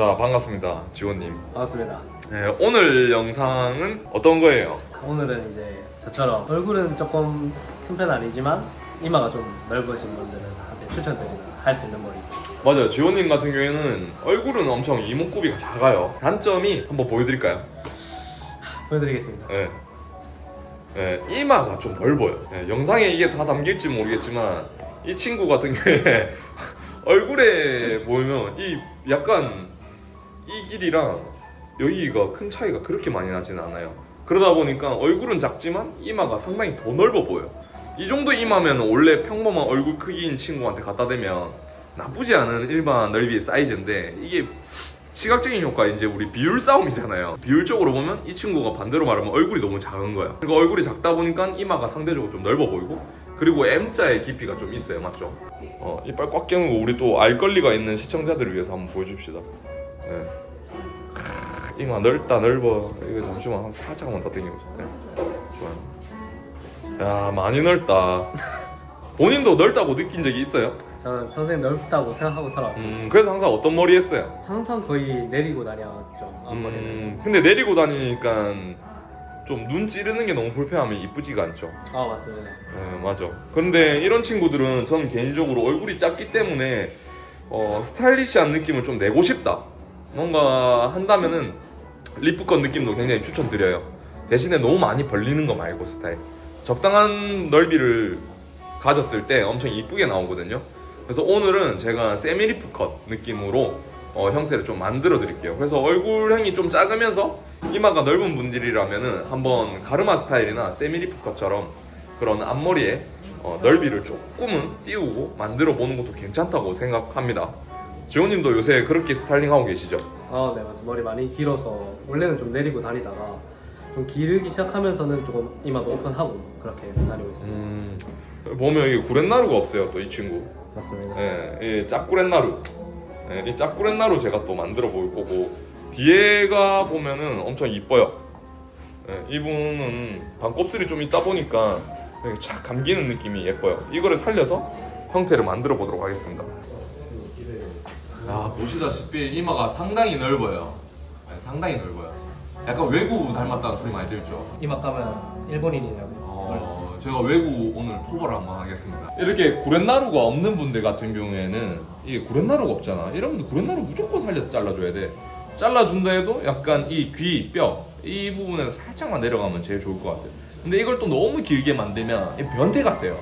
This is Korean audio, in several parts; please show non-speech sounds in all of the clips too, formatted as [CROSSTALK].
자 반갑습니다 지원님 반갑습니다. 네, 오늘 영상은 어떤 거예요? 오늘은 이제 저처럼 얼굴은 조금 큰 편 아니지만 이마가 좀 넓으신 분들한테 추천드리는 할 수 있는 머리. 맞아요 지원님 같은 경우에는 얼굴은 엄청 이목구비가 작아요 단점이 한번 보여드릴까요? 보여드리겠습니다. 네. 네, 이마가 좀 넓어요 네, 영상에 이게 다 담길지 모르겠지만 이 친구 같은 경우에 [LAUGHS] 얼굴에 보이면 이 약간 이 길이랑 여기가 큰 차이가 그렇게 많이 나지는 않아요 그러다 보니까 얼굴은 작지만 이마가 상당히 더 넓어 보여 이 정도 이마면 원래 평범한 얼굴 크기인 친구한테 갖다 대면 나쁘지 않은 일반 넓이의 사이즈인데 이게 시각적인 효과 이제 우리 비율 싸움이잖아요. 비율적으로 보면 이 친구가 반대로 말하면 얼굴이 너무 작은 거야. 그리고 얼굴이 작다 보니까 이마가 상대적으로 좀 넓어 보이고 그리고 M자의 깊이가 좀 있어요, 맞죠? 어, 이빨 꽉거 우리 또 알 권리가 있는 시청자들을 위해서 한번 보여줍시다. 네. 크, 이마 넓다 넓어. 이거 잠시만 한 살짝만 더 당겨보자. 네. 좋아요. 야 많이 넓다. [LAUGHS] 본인도 넓다고 느낀 적이 있어요? 저는 평생 넓다고 생각하고 살아왔어요. 음, 그래서 항상 어떤 머리 했어요? 항상 거의 내리고 다녔죠. 앞머리는. 음, 근데 내리고 다니니까 좀 눈 찌르는 게 너무 불편하면 이쁘지가 않죠. 아 맞습니다. 네, 맞아. 그런데 이런 친구들은 저는 개인적으로 얼굴이 작기 때문에 어, 스타일리시한 느낌을 좀 내고 싶다. 뭔가 한다면은 리프컷 느낌도 굉장히 추천드려요. 대신에 너무 많이 벌리는 거 말고 스타일. 적당한 넓이를 가졌을 때 엄청 이쁘게 나오거든요. 그래서 오늘은 제가 세미 리프 컷 느낌으로 어, 형태를 좀 만들어 드릴게요. 그래서 얼굴형이 좀 작으면서 이마가 넓은 분들이라면은 한번 가르마 스타일이나 세미 리프 컷처럼 그런 앞머리에 어, 넓이를 조금은 띄우고 만들어 보는 것도 괜찮다고 생각합니다. 지호님도 요새 그렇게 스타일링하고 계시죠? 아 네 맞습니다. 머리 많이 길어서 원래는 좀 내리고 다니다가 좀 기르기 시작하면서는 조금 이마도 오픈하고 그렇게 다니고 있습니다. 음, 보면 이게 구렛나루가 없어요, 또 이 친구. 맞습니다. 예, 이 짝구렛나루. 예, 이 짝구렛나루 제가 또 만들어 볼 거고 뒤에가 보면은 엄청 이뻐요. 예, 이분은 반곱슬이 좀 있다 보니까 이렇게 착 감기는 느낌이 예뻐요. 이거를 살려서 형태를 만들어 보도록 하겠습니다. 야 보시다시피 이마가 상당히 넓어요. 네, 상당히 넓어요. 약간 외국 닮았다는 소리 많이 들죠. 이마 까면 일본인이라고 놀랐어요. 어, 제가 외국 오늘 포벌을 한번 하겠습니다. 이렇게 구렛나루가 없는 분들 같은 경우에는 이게 구렛나루가 없잖아. 이러면 구렛나루 무조건 살려서 잘라줘야 돼. 잘라준다 해도 약간 이 귀, 뼈, 이 부분에서 살짝만 내려가면 제일 좋을 것 같아요. 근데 이걸 또 너무 길게 만들면 이 변태 같아요.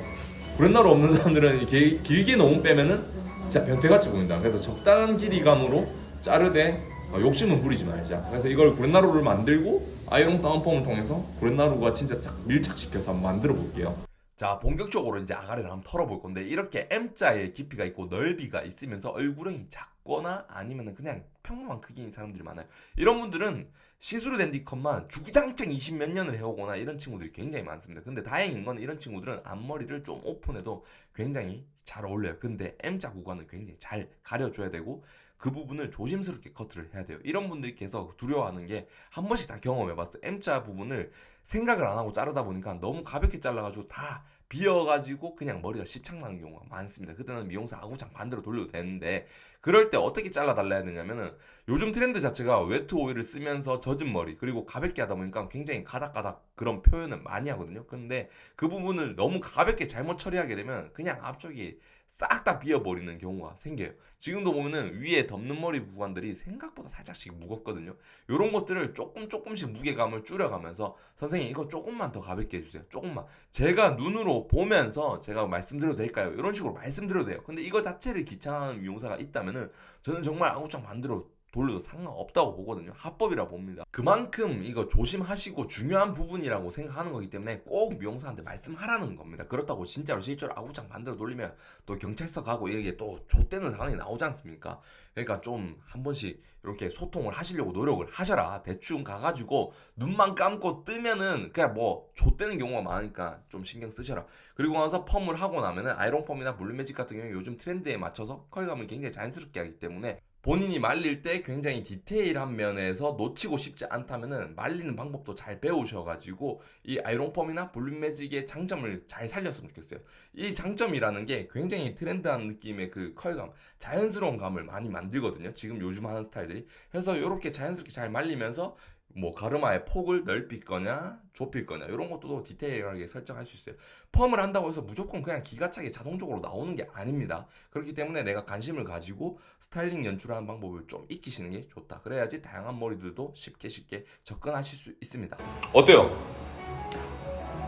구렛나루 없는 사람들은 이렇게 길게 너무 빼면은 진짜 변태같이 보인다. 그래서 적당한 길이감으로 자르되 어, 욕심은 부리지 말자. 그래서 이걸 구렛나루를 만들고 아이롱 다운펌을 통해서 구렛나루가 진짜 딱 밀착시켜서 한번 만들어 볼게요. 자, 본격적으로 이제 아가리를 한번 털어볼 건데 이렇게 M자의 깊이가 있고 넓이가 있으면서 얼굴형이 작 거나 아니면 그냥 평범한 크기인 사람들이 많아요. 이런 분들은 시스루 된 D컷만 주구장창 20몇 년을 해오거나 이런 친구들이 굉장히 많습니다. 근데 다행인 건 이런 친구들은 앞머리를 좀 오픈해도 굉장히 잘 어울려요. 근데 M자 구간은 굉장히 잘 가려줘야 되고 그 부분을 조심스럽게 커트를 해야 돼요. 이런 분들이 계속 두려워하는 게 한 번씩 다 경험해봤어. M자 부분을 생각을 안 하고 자르다 보니까 너무 가볍게 잘라가지고 다 비어가지고 그냥 머리가 십창 나는 경우가 많습니다. 그때는 미용사 아구창 반대로 돌려도 되는데 그럴 때 어떻게 잘라달라야 되냐면은 요즘 트렌드 자체가 웨트 오일을 쓰면서 젖은 머리 그리고 가볍게 하다 보니까 굉장히 가닥가닥 그런 표현을 많이 하거든요. 근데 그 부분을 너무 가볍게 잘못 처리하게 되면 그냥 앞쪽이 싹 다 비어버리는 경우가 생겨요. 지금도 보면은 위에 덮는 머리 구간들이 생각보다 살짝씩 무겁거든요. 이런 것들을 조금 조금씩 무게감을 줄여가면서 선생님 이거 조금만 더 가볍게 해주세요. 조금만. 제가 눈으로 보면서 제가 말씀드려도 될까요? 이런 식으로 말씀드려도 돼요. 근데 이거 자체를 귀찮아하는 미용사가 있다면 은 저는 정말 아구창 반대로 돌려도 상관없다고 보거든요. 합법이라 봅니다. 그만큼 이거 조심하시고 중요한 부분이라고 생각하는 거기 때문에 꼭 미용사한테 말씀하라는 겁니다. 그렇다고 진짜로 실제로 아구창 반대로 돌리면 또 경찰서 가고 이게 또 좆되는 상황이 나오지 않습니까? 그러니까 좀 한 번씩 이렇게 소통을 하시려고 노력을 하셔라. 대충 가가지고 눈만 감고 뜨면은 그냥 뭐 좆되는 경우가 많으니까 좀 신경 쓰셔라. 그리고 나서 펌을 하고 나면은 아이롱 펌이나 블루매직 같은 경우 요즘 트렌드에 맞춰서 컬감을 굉장히 자연스럽게 하기 때문에 본인이 말릴 때 굉장히 디테일한 면에서 놓치고 싶지 않다면은 말리는 방법도 잘 배우셔가지고 이 아이롱펌이나 블룸매직의 장점을 잘 살렸으면 좋겠어요. 이 장점이라는 게 굉장히 트렌드한 느낌의 그 컬감, 자연스러운 감을 많이 만들거든요. 지금 요즘 하는 스타일들이. 그래서 이렇게 자연스럽게 잘 말리면서 뭐 가르마의 폭을 넓힐 거냐 좁힐 거냐 이런 것도 디테일하게 설정할 수 있어요. 펌을 한다고 해서 무조건 그냥 기가 차게 자동적으로 나오는 게 아닙니다. 그렇기 때문에 내가 관심을 가지고 스타일링 연출하는 방법을 좀 익히시는 게 좋다. 그래야지 다양한 머리들도 쉽게 쉽게 접근하실 수 있습니다. 어때요?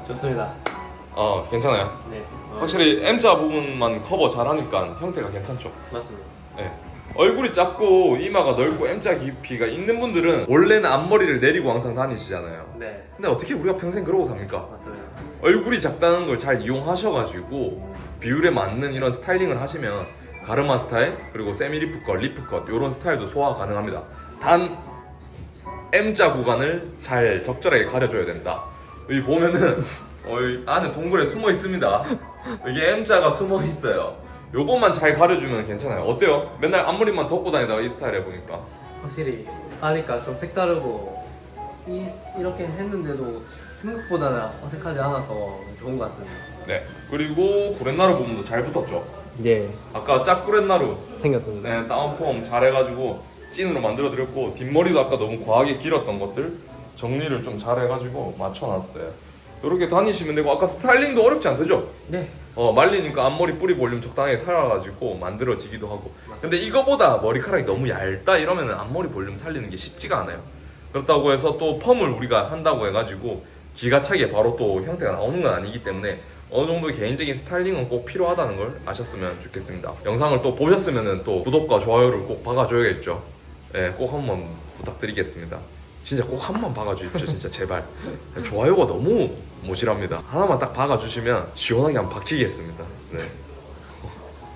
좋습니다. 아 괜찮아요. 네. 어, 확실히 M자 부분만 커버 잘하니까 형태가 괜찮죠. 맞습니다. 네. 얼굴이 작고 이마가 넓고 M자 깊이가 있는 분들은 원래는 앞머리를 내리고 항상 다니시잖아요. 네. 근데 어떻게 우리가 평생 그러고 삽니까? 맞습니다. 얼굴이 작다는 걸 잘 이용하셔가지고 비율에 맞는 이런 스타일링을 하시면 가르마 스타일 그리고 세미 리프 컷, 리프 컷 이런 스타일도 소화 가능합니다. 단 M자 구간을 잘 적절하게 가려줘야 된다. 여기 보면은 어, 이 안에 동굴에 숨어 있습니다. 이게 M자가 숨어 있어요. 요것만 잘 가려주면 괜찮아요. 어때요? 맨날 앞머리만 덮고 다니다가 이 스타일 해보니까 확실히 하니까 좀 색다르고 이, 이렇게 했는데도 생각보다는 어색하지 않아서 좋은 것 같습니다. 네. 그리고 구렛나루 부분도 잘 붙었죠. 예. 아까 짝 구렛나루 생겼습니다. 네, 다운폼 잘해가지고 찐으로 만들어드렸고 뒷머리도 아까 너무 과하게 길었던 것들 정리를 좀 잘해가지고 맞춰놨어요. 이렇게 다니시면 되고 아까 스타일링도 어렵지 않대죠? 네. 어 말리니까 앞머리 뿌리 볼륨 적당하게 살아가지고 만들어지기도 하고. 근데 이거보다 머리카락이 너무 얇다 이러면은 앞머리 볼륨 살리는 게 쉽지가 않아요. 그렇다고 해서 또 펌을 우리가 한다고 해가지고 기가 차게 바로 또 형태가 나오는 건 아니기 때문에 어느 정도 개인적인 스타일링은 꼭 필요하다는 걸 아셨으면 좋겠습니다. 영상을 또 보셨으면은 또 구독과 좋아요를 꼭 박아줘야겠죠. 예, 꼭 한번 부탁드리겠습니다 진짜 꼭 한 번 박아주십시오 진짜 제발. 좋아요가 너무 모질합니다. 하나만 딱 박아주시면 시원하게 한번 박히겠습니다. 네.